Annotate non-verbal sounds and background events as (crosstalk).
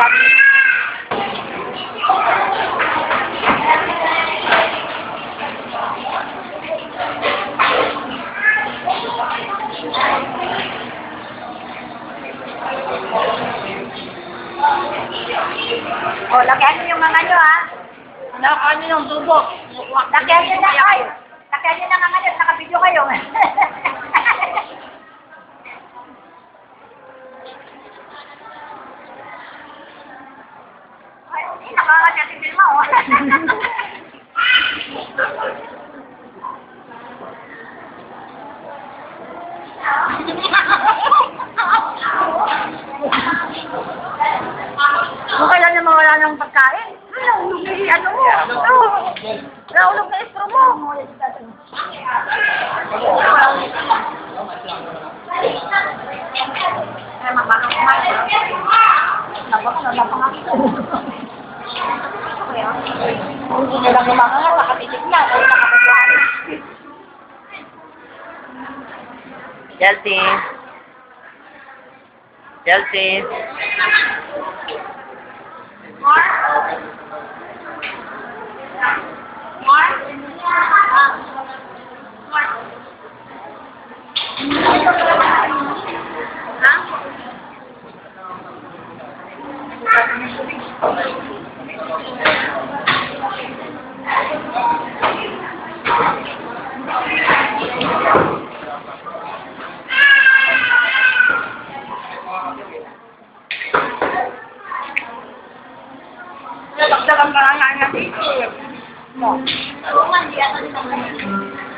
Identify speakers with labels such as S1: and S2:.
S1: O, lagyan niyo yung mga nyo, ha?
S2: Ano, ano yung tubo?
S1: Lagyan niyo na, ay! Lagyan niyo na mga nyo, nakabidyo kayo. (laughs) Ay, hindi, nakakasya si Vilma, oh. Kung kailan naman wala nang pagkain, nahulog na yung ano mo. Nahulog na istro mo. Ay, mabakang kumain. Nabak na ako. Kung hindi na lang nga, nakatitig na. Ay, nakapaglahan.
S2: Chelsea. Chelsea.
S1: Mark? Mark? lang mga anak dito. Mo. Oo, hindi ako